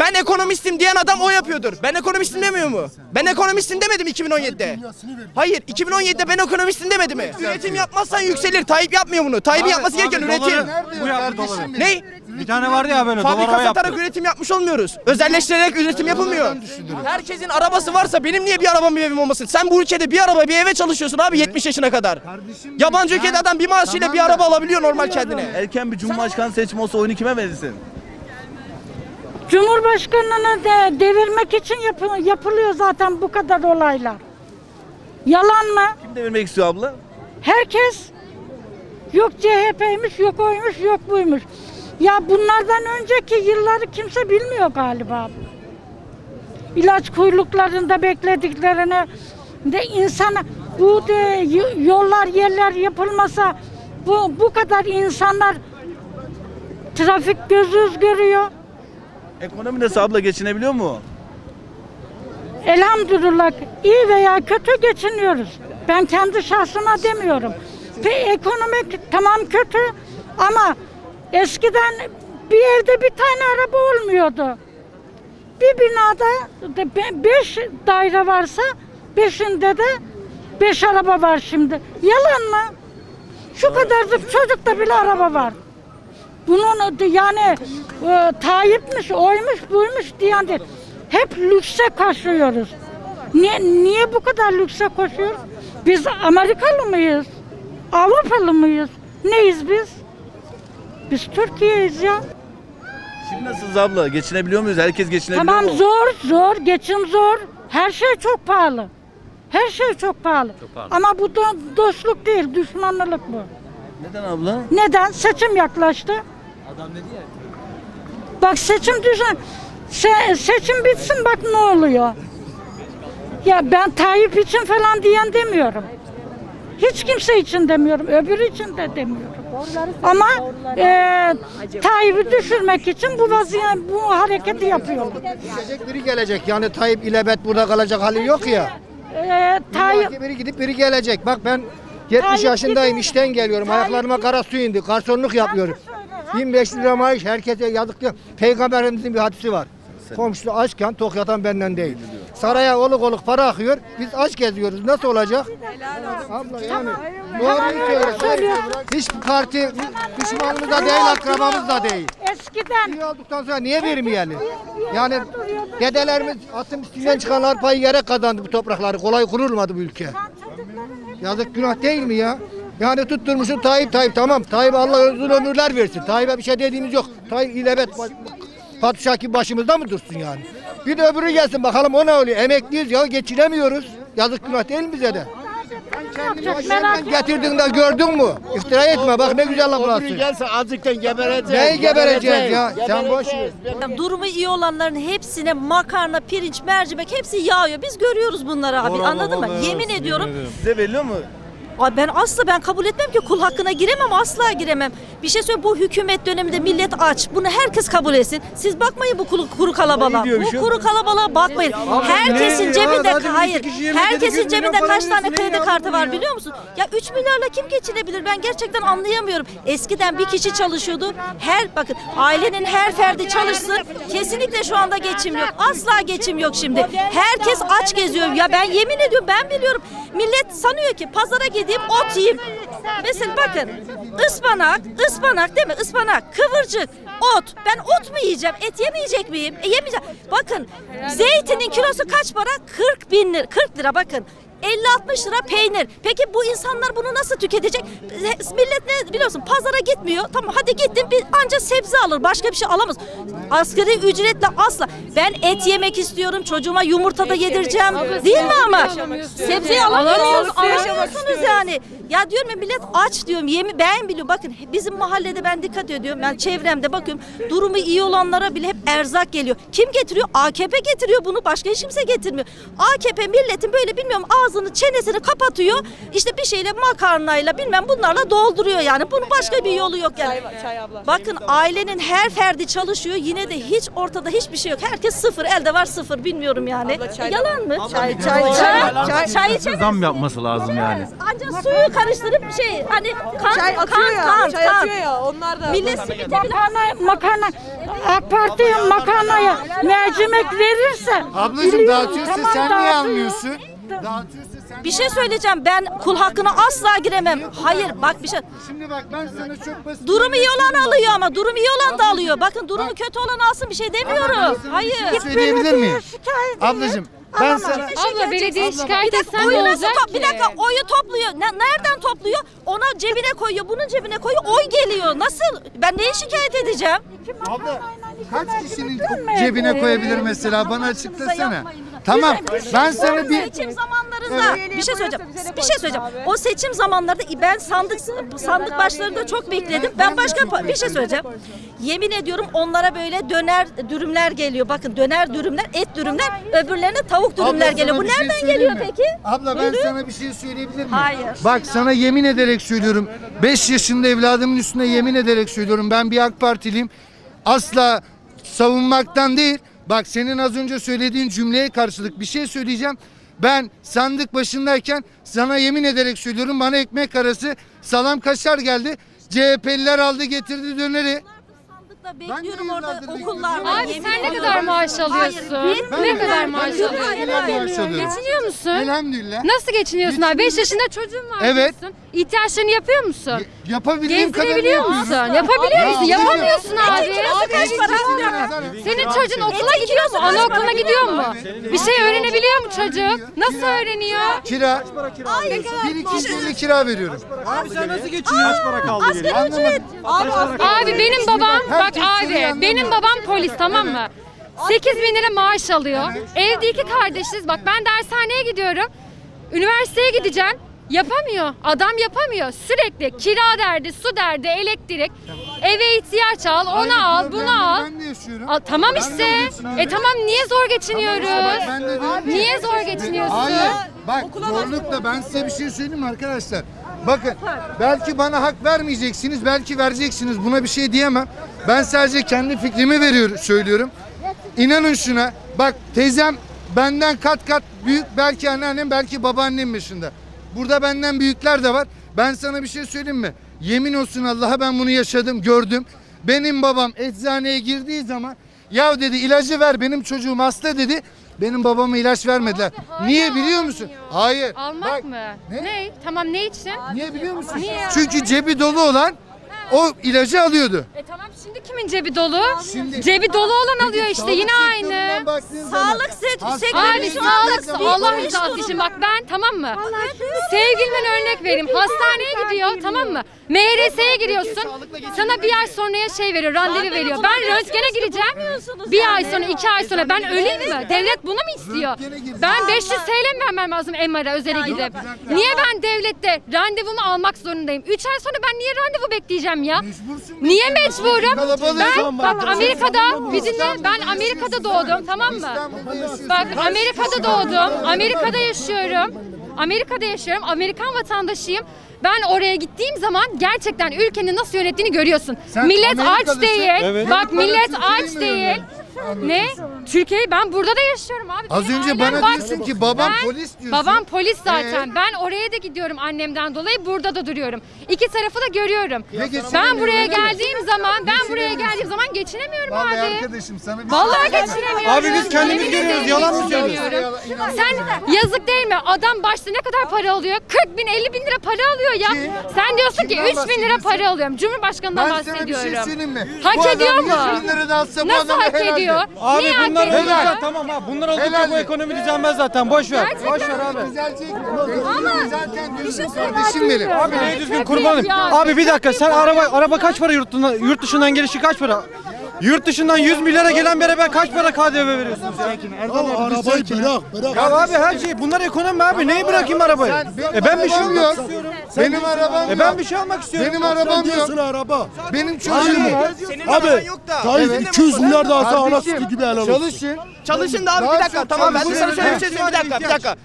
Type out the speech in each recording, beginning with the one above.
Ben ekonomistim diyen adam o yapıyordur. Ben ekonomistim demiyor mu? Ben ekonomistim demedim 2017'de. Hayır 2017'de ben ekonomistim demedi mi? Üretim yapmazsan yükselir. Tayyip yapmıyor bunu. Tayyip'in yapması gereken üretim. Bu yaptı doları. Ne? Bir tane vardı ya böyle Fabrika dolara yaptı. satarak üretim yapmış olmuyoruz. Özelleştirerek üretim yapılmıyor. Herkesin arabası varsa benim niye bir arabam bir evim olmasın? Sen bu ülkede bir araba bir eve çalışıyorsun abi 70 yaşına kadar. Yabancı ülkede adam bir maaşıyla bir araba alabiliyor normal kendine. Erken bir cumhurbaşkanı seçimi olsa oyunu kime verirsin? Cumhurbaşkanını de devirmek için yapı- yapılıyor zaten bu kadar olaylar. Yalan mı? Kim devirmek istiyor abla? Herkes yok CHP'ymiş, yok oymuş, yok buymuş. Ya bunlardan önceki yılları kimse bilmiyor galiba. İlaç kuyruklarında beklediklerini de insana bu de yollar yerler yapılmasa bu bu kadar insanlar trafik gözüz görüyor. Ekonomi nasıl abla geçinebiliyor mu? Elhamdülillah iyi veya kötü geçiniyoruz. Ben kendi şahsıma demiyorum. Ve ekonomik tamam kötü ama eskiden bir evde bir tane araba olmuyordu. Bir binada beş daire varsa beşinde de beş araba var şimdi. Yalan mı? Şu kadarcık çocukta bile araba var. Bunun yani e, Tayyip'miş, oymuş, buymuş diyen değil. Hep lükse koşuyoruz. Niye, niye bu kadar lükse koşuyoruz? Biz Amerikalı mıyız? Avrupalı mıyız? Neyiz biz? Biz Türkiye'yiz ya. Şimdi nasılsınız abla? Geçinebiliyor muyuz? Herkes geçinebiliyor Tamam mu? zor, zor, geçim zor. Her şey çok pahalı. Her şey çok pahalı. Ama bu do- dostluk değil, düşmanlık bu. Neden abla? Neden? Seçim yaklaştı. Bak seçim düşen se- seçim bitsin bak ne oluyor. Ya ben Tayyip için falan diyen demiyorum. Hiç kimse için demiyorum. Öbürü için de demiyorum. Ama e, Tayyip'i düşürmek için bu vaziyet, bu hareketi yapıyorlar. Gelecek biri gelecek. Yani Tayyip ilebet burada kalacak hali yok ya. E, Tayyip biri gidip biri gelecek. Bak ben 70 Tayyip yaşındayım. gidiyor. işten geliyorum. Tayyip Ayaklarıma kara su indi. Garsonluk yapıyorum. Söyle, 25 lira maaş herkese yazık diyor. Peygamberimizin bir hadisi var. Komşusu açken tok yatan benden değil. Saraya oluk oluk para akıyor. Biz aç geziyoruz. Nasıl olacak? Abla yani doğruyu söyle. Hiç parti düşmanımız da değil, akrabamız da değil. eskiden İyi olduktan sonra niye vermeyelim? Yani dedelerimiz atın üstünden çıkanlar payı yere kazandı bu toprakları. Kolay kurulmadı bu ülke. Yazık günah değil mi ya? Yani tutturmuşsun Tayyip Tayyip tamam. Tayyip Allah uzun ömürler versin. Tayyip'e bir şey dediğimiz yok. Tayyip ilebet padişah gibi başımızda mı dursun yani? Bir de öbürü gelsin bakalım o ne oluyor? Emekliyiz ya geçinemiyoruz. Yazık günah değil mi bize de? Sen getirdiğinde gördün mü? İftira etme bak ne güzel laflarsın. Gelse azıcıktan gebereceğiz. Neyi gebereceğiz ya? Sen boş ver. Durumu iyi olanların hepsine makarna, pirinç, mercimek hepsi yağıyor. Biz görüyoruz bunları abi. Anladın mı? Yemin ediyorum. Size veriliyor mu? Ben asla ben kabul etmem ki kul hakkına giremem asla giremem. Bir şey söyle bu hükümet döneminde millet aç. Bunu herkes kabul etsin. Siz bakmayın bu kuru, kuru kalabalığa. Bu şey kuru kalabalığa bakmayın. Herkesin cebinde hayır. Herkesin cebinde kaç tane kredi kartı var biliyor musun? Ya 3 milyarla kim geçinebilir? Ben gerçekten anlayamıyorum. Eskiden bir kişi çalışıyordu. Her bakın ailenin her ferdi çalışsın. Kesinlikle şu anda geçim yok. Asla geçim yok şimdi. Herkes aç geziyor. Ya ben yemin ediyorum ben biliyorum. Millet sanıyor ki pazara gideyim ot yiyeyim. Mesela bakın ıspanak, ıspanak değil mi? Ispanak, kıvırcık, ot. Ben ot mu yiyeceğim? Et yemeyecek miyim? E yemeyeceğim. Bakın zeytinin kilosu kaç para? 40 bin lira. 40 lira bakın. 50-60 lira peynir. Peki bu insanlar bunu nasıl tüketecek? Millet ne biliyorsun pazara gitmiyor. Tamam hadi gittim bir anca sebze alır. Başka bir şey alamaz. Asgari ücretle asla. Ben et yemek istiyorum. Çocuğuma yumurta da yedireceğim. Değil mi ama? Sebzeyi alamıyorsunuz. Alamıyorsunuz yani. Ya diyorum ya millet aç diyorum. Yemi ben biliyorum. Bakın bizim mahallede ben dikkat ediyorum. Ben çevremde bakıyorum. Durumu iyi olanlara bile hep erzak geliyor. Kim getiriyor? AKP getiriyor bunu. Başka hiç kimse getirmiyor. AKP milletin böyle bilmiyorum ağzını çenesini kapatıyor. İşte bir şeyle makarnayla bilmem bunlarla dolduruyor yani. Bunun başka bir yolu yok yani. Bakın ailenin her ferdi çalışıyor. Yine de hiç ortada hiçbir şey yok. Herkes sıfır. Elde var sıfır. Bilmiyorum yani. Yalan mı? Çay, çay, çay, çay, çay içemez. Zam yapması lazım yani. Ancak suyu karıştırıp şey hani kan Çay kan kan çay kan. atıyor ya onlar da. Millet makarna makarna AK Parti makarnaya mercimek verirse Ablacığım tamam, sen niye dağıtıyor. Bir şey söyleyeceğim ben kul hakkına asla giremem. Hayır bak bir şey. Şimdi bak ben sana çok basit Durumu iyi olan alıyor ama durumu iyi olan da alıyor. Bakın durumu kötü olan alsın bir şey demiyorum. Hayır. söyleyebilir miyim? Ablacığım ben sana Abla belediye şikayet etsen ne Oyu nasıl olacak top- ki? bir dakika oyu topluyor. Ne- nereden topluyor? Ona cebine koyuyor, bunun cebine koyuyor. Oy geliyor. Nasıl? Ben neyi şikayet edeceğim? abla kaç kişinin cebine koyabilir mesela bana açıklasana. Tamam ben sana bir seçim zamanlarında bir şey söyleyeceğim. Bir şey söyleyeceğim. O seçim zamanlarında ben sandık sandık başlarında çok bekledim. Ben başka bir şey söyleyeceğim. Yemin ediyorum onlara böyle döner dürümler geliyor. Bakın döner dürümler, et dürümler, öbürlerine tavuk dürümler geliyor. Bu şey nereden geliyor mi? peki? Abla ben Buyurun. sana bir şey söyleyebilir miyim? Hayır. Bak sana yemin ederek söylüyorum. 5 yaşında evladımın üstüne yemin ederek söylüyorum. Ben bir AK Partiliyim. Asla savunmaktan değil. Bak senin az önce söylediğin cümleye karşılık bir şey söyleyeceğim. Ben sandık başındayken sana yemin ederek söylüyorum bana ekmek arası salam kaşar geldi. CHP'liler aldı getirdi döneri. Sandıkta bekliyorum orada yıllardır okullarda. Abi yemin sen ne ediyorum. kadar maaş alıyorsun? Hayır, Ben ne kadar ben maaş alıyorsun? Geçiniyor musun? Elhamdülillah. Nasıl geçiniyorsun abi? 5 yaşında çocuğun var Evet. diyorsun. İhtiyaçlarını yapıyor musun? Y- Yapabildiğim kadarını Gezdirebiliyor yapıyorum. musun? Yapabiliyor Ya, musun? ya. Yapamıyorsun abi. Etin kilosu kaç para? Senin çocuğun okula gidiyor mu? Anaokuluna gidiyor mu? Bir şey öğrenebiliyor mu çocuk? Nasıl öğreniyor? Kira. Bir iki yüz kira veriyorum. Abi sen nasıl geçiniyorsun? Kaç para kaldı geriye? Anlamadım. Abi benim babam bak abi benim babam polis tamam mı? 8 bin lira maaş alıyor. Evde iki kardeşiz. Bak ben dershaneye gidiyorum. Üniversiteye gideceğim. Yapamıyor. Adam yapamıyor. Sürekli kira derdi, su derdi, elektrik. Eve ihtiyaç al, Aynı onu al, problemleri bunu al. Ben de yaşıyorum. Aa, tamam Ben de işte. geçiniyorum. E tamam niye zor geçiniyoruz? ben de diyorum ki- Niye zor geçiniyorsun? Hayır. Bak zorlukla ben size bir şey söyleyeyim mi arkadaşlar? Bakın belki bana hak vermeyeceksiniz, belki vereceksiniz. Buna bir şey diyemem. Ben sadece kendi fikrimi veriyorum, söylüyorum. İnanın şuna. Bak teyzem benden kat kat büyük. Belki anneannem, belki babaannem yaşında. Burada benden büyükler de var. Ben sana bir şey söyleyeyim mi? Yemin olsun Allah'a ben bunu yaşadım, gördüm. Benim babam eczaneye girdiği zaman ya dedi ilacı ver benim çocuğum hasta dedi. Benim babama ilaç vermediler. hala Niye biliyor musun? Hayır. Almak Bak, mı? Ne? Ne? Tamam ne için? Niye biliyor musun? Niye? Çünkü cebi dolu olan o ilacı alıyordu. E tamam şimdi kimin cebi dolu? Şimdi- cebi dolu olan alıyor işte Sağlık yine aynı. Sağlık sektörü Abi şu anda sağlık Allah rızası için bak ben tamam mı? Sevgilimden örnek vereyim. Hastaneye gidiyor tamam mı? MRS'ye giriyorsun. Sana bir ay sonraya şey veriyor, randevu veriyor. Ben röntgene gireceğim. Bir ay sonra, iki ay sonra ben öleyim mi? Devlet bunu mu istiyor? Röntgene. Ben 500 TL mi vermem lazım MR'a özele gidip? Niye ben devlette randevumu almak zorundayım? 3 ay sonra ben niye randevu bekleyeceğim ya? Mecbursun Niye mecburum? Kalabalık. Ben bak Amerika'da bir dinle ben Amerika'da doğdum tamam mı? Bak Amerika'da doğdum. Amerika'da yaşıyorum. Amerika'da yaşıyorum. Amerikan vatandaşıyım. Ben oraya gittiğim zaman gerçekten ülkenin nasıl yönettiğini görüyorsun. Sen millet aç Amerikalısın. değil. Evet. Bak millet aç değil. Ne? Türkiye'yi ben burada da yaşıyorum abi. Az Benim önce ailem bana bak- diyorsun ki babam Ben- polis diyorsun. Babam polis zaten. Ee? Ben oraya da gidiyorum annemden dolayı. Burada da duruyorum. İki tarafı da görüyorum. Ve Ben buraya öyle mi? geldiğim zaman, ben buraya geldiğim zaman geçinemiyorum Vallahi abi. arkadaşım sana bir Vallahi geçinemiyorum. Abi biz kendimiz Yemin görüyoruz, ederim yalan mı geçinemiyorum. söylüyorsun? Sen yazık değil mi? Adam başta ne kadar para alıyor? 40 bin 50 bin lira para alıyor ya. Ki- Sen diyorsun ki Kimden 3 bin lira bahsediyorsun? para alıyorum. Cumhurbaşkanından Ben sana bir bahsediyorum. şey söyleyeyim mi? Hak Bu adam ediyor mu? 100 bin lira da alsa bu Nasıl hak helal ediyor? Abi Niye hak bunlar ediyor? olunca tamam abi. Bunlar olunca Helal bu ekonomi düzelmez zaten. Boş ver. Gerçekten Boş ver abi. Düzelecek. Ama zaten düzgün kardeşim benim. Abi ne düzgün kurbanım. ya. Abi bir dakika sen araba araba kaç para yurt dışından, yurt dışından gelişi kaç para? Yurt dışından 100 milyara gelen bir arabaya kaç para KDV veriyorsunuz ya? Arabayı bırak bırak. Ya abi her şey bunlar ekonomi abi. Neyi bırakayım arabayı? E ben bir şey arabam istiyorum. Benim arabam E yok. ben bir şey almak istiyorum. Benim arabam yok. Diyorsun araba. Benim çocuğum. Senin araban Abi yok da. Tayyip 200 milyar da alsa ana Kardeşim, sütü gibi helal olsun. Çalışın. Çalışın da abi Daha bir dakika çok tamam ben de çalışın. sana şöyle bir şey söyleyeyim bir dakika bir dakika.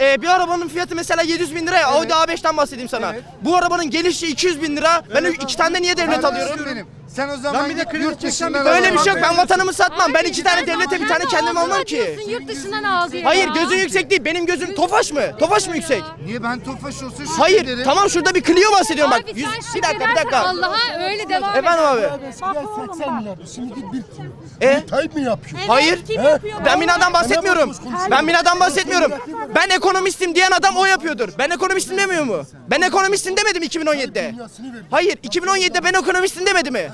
Ee, bir arabanın fiyatı mesela 700 bin lira ya Audi A5'ten bahsedeyim sana. Bu arabanın gelişi 200 bin lira. Ben iki tane de niye devlet Kardeşim alıyorum? benim. Sen o zaman Ben bir de git kredi yurt dışından bir- Öyle bir şey yok. Ben vatanımı satmam. Ben iki tane devlete bir tane kendim almam ki. Yurt dışından diye. Hayır ya. gözün yüksek değil. Benim gözüm Tofaş mı? Tofaş mı yüksek? Niye ben Tofaş olsa şükrederim. Hayır. Tamam şurada bir Clio bahsediyorum bak. Yüz- bir dakika bir dakika. Allah'a öyle devam et. Efendim abi. Eskiden 80 milyardı. Şimdi bir E? Tayyip mi yapıyor? Hayır. Kim yapıyor? Ben binadan bahsetmiyorum. Ben binadan bahsetmiyorum. Ben ekonomistim diyen adam o yapıyordur. Ben ekonomistim demiyor mu? Ben ekonomistim demedim 2017'de. Hayır 2017'de ben ekonomistim demedi mi?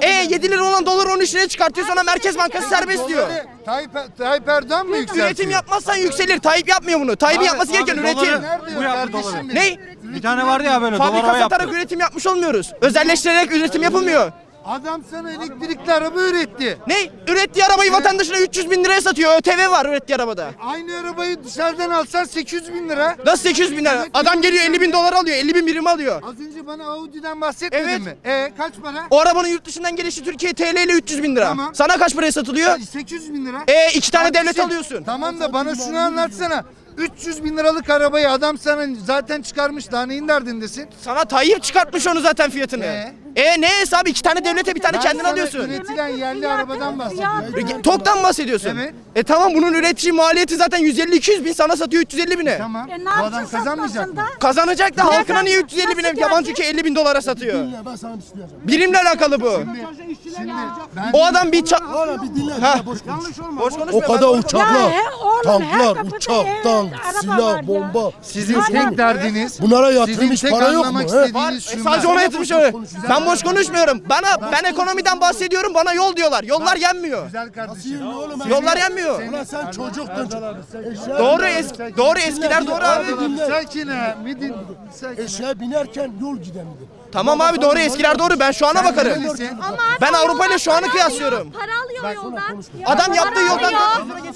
E 7 lira olan dolar 13 liraya çıkartıyor sonra Merkez Bankası serbest diyor. Tayyip, Tayyip Erdoğan mı yükseltiyor? Üretim yapmazsan yükselir. Tayyip yapmıyor bunu. Tayyip'in yapması gereken üretim. Nerede Bu yaptı benim? Ne? Bir tane vardı ya böyle Fabrika dolara yaptı. satarak üretim yapmış olmuyoruz. Özelleştirerek üretim yapılmıyor. Adam sana elektrikli araba üretti. Ne? Ürettiği arabayı vatandaşına 300 bin liraya satıyor. ÖTV var ürettiği arabada. Aynı arabayı dışarıdan alsan 800 bin lira. Nasıl 800 bin lira? Adam geliyor 50 bin dolar alıyor. 50 bin birim alıyor. Az önce bana Audi'den bahsetmedin Evet. mi? E kaç para? O arabanın yurt dışından gelişi Türkiye TL ile 300 bin lira. Tamam. Sana kaç paraya satılıyor? 800 bin lira. E iki tane Kardeşim, devlet alıyorsun. Tamam da bana şunu anlatsana. 300 bin liralık arabayı adam sana zaten çıkarmış daha neyin derdindesin? Sana Tayyip çıkartmış onu zaten fiyatını. E? E ne hesabı? iki tane devlete bir tane Ben kendin alıyorsun. Üretilen yerli arabadan bahsediyorum. E, Toktan bahsediyorsun. Evet. E tamam bunun üretici maliyeti zaten 150-200 bin sana satıyor 350 bine. Tamam. E, ne Bu adam kazanmayacak mı? satmasında? Kazanacak da halkına niye 350 bine Nasıl yabancı ülke 50 bin dolara satıyor? Dinle ben sana bir şey diyeceğim. Birimle alakalı bu. Şimdi ben O adam bir ça- Hala bir dinle. Ha. dinle, boş konuş. Boş konuşma. O ben kadar boş- he, oğlum, her tanklar, kapıda uçak, tank, araba var ya. silah, bomba. sizin tek derdiniz Bunlara sizin tek para yok mu? anlamak he? Var. istediğiniz E, şunlar. sadece ona yatırmış öyle. Ben boş konuşmuyorum. Bana ben ekonomiden bahsediyorum. Bana yol diyorlar. Yollar yenmiyor. Güzel kardeşim. Yollar yenmiyor. Ulan sen çocuktun. Doğru eski doğru eskiler doğru abi. Sakin ha. Midin. Sakin. Eşeğe binerken yol gidemedi. Tamam abi doğru eskiler doğru. Ben şu ana bakarım. Ben Avrupa ile şu anı kıyaslıyorum. Para alıyor yoldan. Adam yaptığı yoldan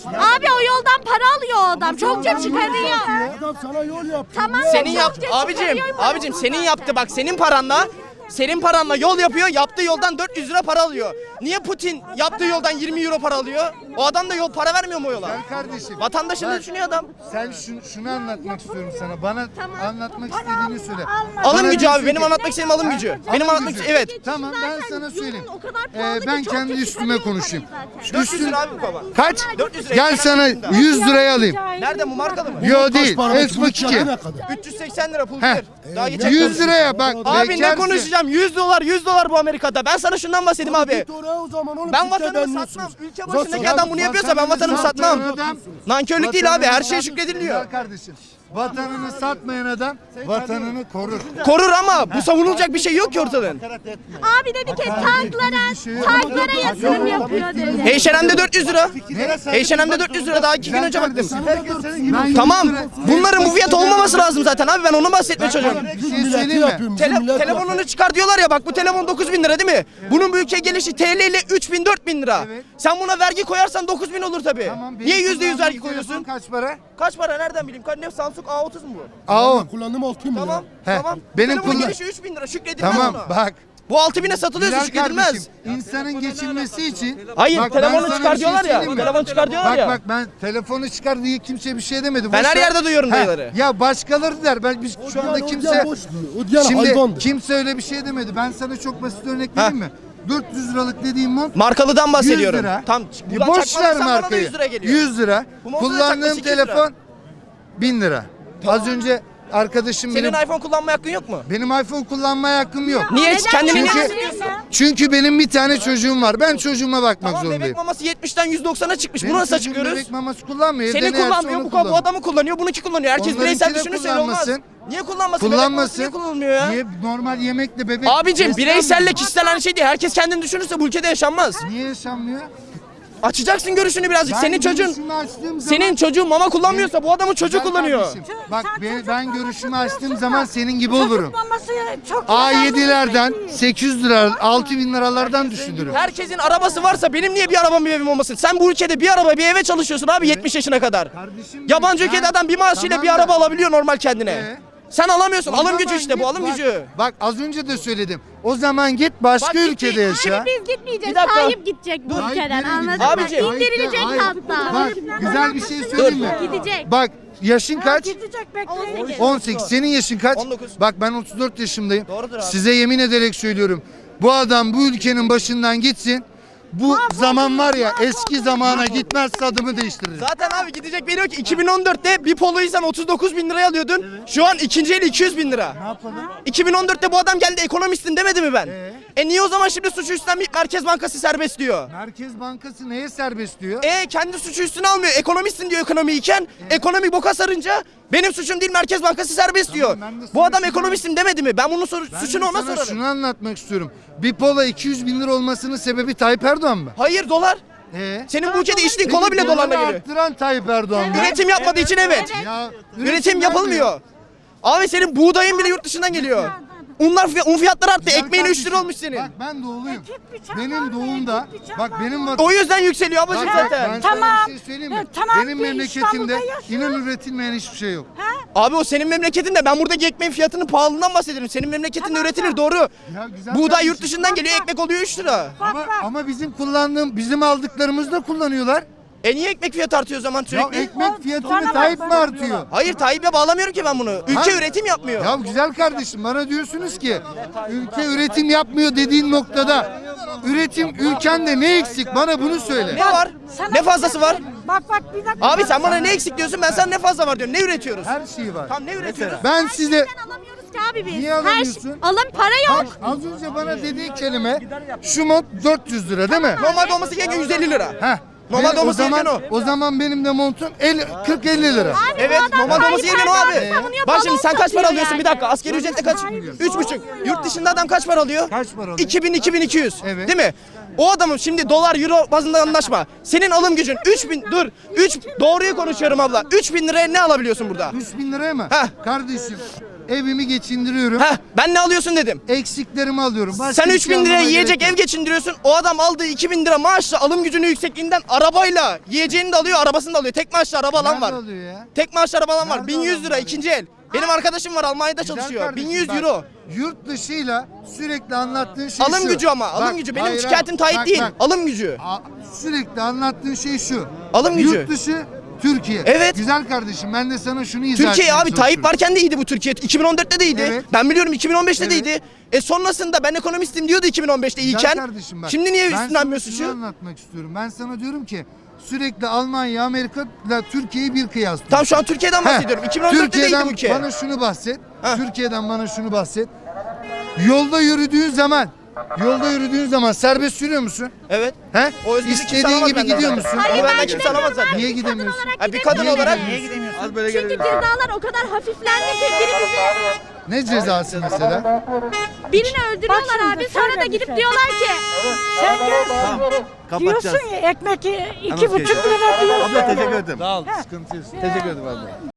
Abi o yoldan para alıyor o adam. Çokça çıkarıyor. Adam sana yol yaptı. Tamam. senin çok abicim çıkarıyor. abicim senin yaptı bak senin paranla senin paranla yol yapıyor yaptığı yoldan 400 lira para alıyor. Niye Putin yaptığı yoldan 20 euro para alıyor? O adam da yol para vermiyor mu o yola? Gel kardeşim. Vatandaşını Bak, düşünüyor adam. Sen şunu, şunu anlatmak istiyorum sana. Bana anlatmak istediğini söyle. Alım Bana gücü diyorsun abi benim ki- anlatmak istediğim alım gücü. Alım Benim anlatmak gücü. istediğim evet. Tamam ben Zaten sana yolun söyleyeyim. o kadar Ee, pahalı ki ben çok kendi üstüme konuşayım. zaten. 400 lira abi bu kaba. Kaç? 400 lira. Gel sana 100 liraya alayım. Nerede bu markalı mı? Yo değil. Esma fiyatı 2. ne kadar? 380 lira pul Heh. biber. Daha geçen 100 liraya bak. Abi ne konuşacağım? 100 dolar 100 dolar bu Amerika'da. Ben sana şundan bahsedeyim abi. Git oraya o zaman oğlum. Ben de vatanımı satmam. Ülke Zaten başındaki adam bunu yapıyorsa ben vatanımı satmam. Adam- Nankörlük değil abi. Her şey Vatanını- şükrediliyor. Güzel kardeşim. Vatanını satmayan adam vatanını korur. Korur ama bu savunulacak bir şey yok ki ortadan. Abi dedi ki tanklara, tanklara yatırım yapıyor dedi. H&M'de 400 lira. H&M'de 400 lira daha iki gün önce baktım. Tamam. 100 lira- Bunların bu fiyat olmaması lazım zaten abi. Ben onu bahsetmeye çalışıyorum. Şey Tele- telefonunu çıkar diyorlar ya bak bu telefon 9000 lira değil mi? Bunun bu ülkeye gelişi TL ile 3000 4000 lira. Evet. Sen buna vergi koyarsan 9000 olur tabii. Niye %100 vergi kullandığım koyuyorsun? Kaç para? Kaç para nereden bileyim? Ne Samsung A30 mu bu? A10. Kullandım 6 milyon. Tamam. He, Tamam. benim Telefonun kullan- gelişi 3000 lira şükredilmez Tamam ona. bak. Bu 6000'e satılıyorsa Güzel şükredilmez. kardeşim. İnsanın geçinmesi için. Hayır Bak, telefonu çıkar şey diyorlar ya. mi? Telefon çıkar diyorlar Bak ya. bak ben telefonu çıkar diye kimse bir şey demedi. Ben her yerde duyuyorum He, dayıları. Ya başkaları der. Ben biz şu anda kimse Şimdi kimse öyle bir şey demedi. Ben sana çok basit örnek vereyim mi? 400 liralık dediğim mont Markalıdan 100 bahsediyorum. lira. Tam Ya buradan boş ver sen bana da markayı. 100 lira geliyor. 100 lira. Bu montu da çakma Kullandığım 800 lira. telefon 1000 lira. Az önce arkadaşım Senin benim iPhone kullanma hakkın yok mu? benim iPhone kullanmaya hakkım yok. Niye kendini Çünkü-? Çünkü benim bir tane çocuğum var. Ben çocuğuma bakmak Tamam bebek zorundayım. maması 70'ten 190'a çıkmış. Benim Bunu nasıl çocuğum açıklıyoruz? Bebek maması kullanmıyor. Evde ne yerse kullanmıyor, onu bu, bu kullanıyor. adamı kullanıyor, bununki kullanıyor. Herkes Onlarınki bireysel de düşünürse öyle olmaz. kullanmasın. Niye kullanmasın? Bebek maması Kullanmasın. Niye kullanılmıyor ya? Niye normal yemekle bebek Abicim beslenmiyor? bireyselle kişisel aynı şey değil. Herkes kendini düşünürse bu ülkede yaşanmaz. Niye yaşanmıyor? Açacaksın görüşünü birazcık. Ben senin çocuğun görüşümü açtığım zaman- senin çocuğun mama kullanmıyorsa bu adamın çocuğu Güzel kullanıyor. kardeşim, Bak Sen ben, çocuk ben görüşümü açtığım kullanıyorsun zaman da senin gibi olurum. Çocuk maması çok A7'lerden güzel. 800 lira 6000 liralardan düşünürüm. Herkesin arabası varsa benim niye bir arabam bir evim olmasın? Sen bu ülkede bir araba bir eve çalışıyorsun abi 70 yaşına kadar. Kardeşim Yabancı ben- ülkede adam bir maaşıyla Tamam bir da- araba alabiliyor normal kendine. Ee? Sen alamıyorsun. O Alım gücü işte git bu alım bak- gücü. Bak az önce de söyledim. O zaman git başka Bak ülkede yaşa. Biz gitmeyeceğiz. Bir dakika. Tayyip gidecek bu Tayyip ülkeden nereye anladın gidecek? mı? Abicim. İndirilecek Hayır, hatta. Bak güzel bir şey söyleyeyim mi? Gidecek. Bak yaşın kaç? Gidecek bekleyin. 18. 18. Senin yaşın kaç? 19. Bak ben 34 yaşındayım. Doğrudur abi. Size yemin ederek söylüyorum. Bu adam bu ülkenin başından gitsin. Bu zaman var ya eski zamana gitmezse adımı değiştirir. Zaten abi gidecek biri yok ki 2014'te bir poloyu sen 39 bin liraya alıyordun. Şu an ikinci eli 200 bin lira. Ne yapalım? 2014'te bu adam geldi ekonomistin demedi mi ben? Ee? E niye o zaman şimdi suçu üstlenmeyip Merkez Bankası serbest diyor? Merkez Bankası neye serbest diyor? E kendi suçu üstüne almıyor. Ekonomistin diyor ekonomiyken. Ekonomi boka sarınca benim suçum değil Merkez Bankası serbest diyor. ben de Bu sana adam şunu- ekonomistim demedi mi? Ben bunun sor- Ben suçunu ona sana sorarım. şunu anlatmak istiyorum. Bir pola 200 bin lira olmasının sebebi Tayyip Erdoğan mı? Hayır dolar. Ee? Senin bu ülkede içtiğin kola bile dolarla geliyor. arttıran Tayyip Erdoğan mı? Üretim yapmadığı için evet. Ya, Üretim yapılmıyor. Abi senin buğdayın bile yurt dışından geliyor. Unlar fiy- un fiyatları arttı. Güzel Ekmeğin 3 lira olmuş senin. Bak ben doğuluyum. Ekip bıçağı Benim doğumda ekip bıçağı bak var. benim O yüzden yükseliyor ablacığım Bak, zaten. Ben Tamam. sana bir şey söyleyeyim mi? Tamam, Benim bir memleketimde İstanbul'da yaşıyor. inan üretilmeyen hiçbir şey yok. Abi o senin memleketinde ben buradaki ekmeğin fiyatının pahalılığından bahsediyorum. Senin memleketinde üretilir doğru. Ya güzel Buğday kardeşim. yurt dışından geliyor ekmek oluyor 3 lira. Ama, ama bizim kullandığım, bizim aldıklarımızı da kullanıyorlar. E niye ekmek fiyatı artıyor o zaman Ya sürekli? ekmek fiyatını Tayyip mi artıyor? Hayır Tayyip'e bağlamıyorum ki ben bunu. Ülke Ha? üretim yapmıyor. Ya güzel kardeşim bana diyorsunuz ki ülke üretim yapmıyor dediğin noktada üretim ülkende ne eksik bana bunu söyle. Ne var? Sana Ne fazlası var? Bak bak bir dakika. Abi sen bana ne eksik diyorsun ben sana ne fazla var diyorum. Ne üretiyoruz? Her şey var. Tam ne üretiyoruz? Ben size alamıyoruz ki abi biz. Niye Her alamıyorsun? şey, alım para yok. Bak, az önce bana dediği kelime şu mod 400 lira değil mi? Normalde olması gereken 150 lira. Heh. Benim- o olması zaman gereken o zaman benim de montum 50 40 50 lira. Evet adam normalde olması Tayyip gereken o abi. Savunuyor, Bak şimdi sen kaç para satıyor alıyorsun bir dakika. Askeri ücretle kaç? Üç buçuk. Yurt dışında adam kaç para alıyor? Kaç para alıyor? 2000 2200. Evet. Değil mi? O adamın şimdi dolar euro bazında anlaşma. Senin alım gücün 3000 dur. 3 doğruyu konuşuyorum abla. 3000 liraya ne alabiliyorsun burada? 3000 liraya mı? Heh. Kardeşim evimi geçindiriyorum. Heh ben ne alıyorsun dedim. Eksiklerimi alıyorum. Başka Sen bir 3000 şey liraya almama yiyecek gerek ev geçindiriyorsun. O adam aldığı 2000 lira maaşla alım gücünü yüksekliğinden arabayla yiyeceğini de alıyor, arabasını da alıyor. Tek maaşlı araba alan var. Nerede alıyor ya? Tek maaşlı araba alan var. Nerede 1100 lira alan var ikinci el. Benim arkadaşım var Almanya'da Güzel çalışıyor. kardeşim, 1100 bak, euro. Yurt dışıyla sürekli anlattığın şey Alım şu. gücü ama alım Bak, gücü. Benim hayır, şikayetim hayır. Tayyip Bak, değil. bak. Alım gücü. A- Sürekli anlattığın şey şu. Alım gücü. Yurt dışı Türkiye. Evet. Güzel kardeşim ben de sana şunu izah Türkiye etmeye abi Tayyip çalışıyorum. varken de iyiydi bu Türkiye. 2014'te de iyiydi. Evet. Ben biliyorum 2015'te de Evet. iyiydi. E sonrasında ben ekonomistim diyordu 2015'te Güzel iyiyken. kardeşim bak. Şimdi niye Ben üstlenmiyor sana şunu anlatmak istiyorum. Ben sana diyorum ki sürekli Almanya, Amerika ile Türkiye'yi bir kıyaslıyorsun. Tam şu an Türkiye'den Heh, bahsediyorum. 2014'te de iyiydi Türkiye'den bu ülke. bana şunu bahset. Heh. Türkiye'den bana şunu bahset. Yolda yürüdüğün zaman, yolda yürüdüğün zaman serbest sürüyor musun? Evet. He? O kimse İstediğin alamaz gibi benden gidiyor zaten. musun? Onu benden kimse alamaz zaten. Niye gidemiyorsun? Ha, bir kadın Niye olarak gidemiyorsun? Az böyle Çünkü gelelim. cezalar o kadar hafiflendi ki biri bizi Ne cezası mesela? birini öldürüyorlar Bak şimdi abi. Sonra şöyle da bir gidip şey. diyorlar ki Sen gel. Kapatacağız. Diyorsun ya ekmek iki Tamam, buçuk lira diyorsun. Abla teşekkür ederim. Sağ ol, sıkıntı yok. Teşekkür ederim abla.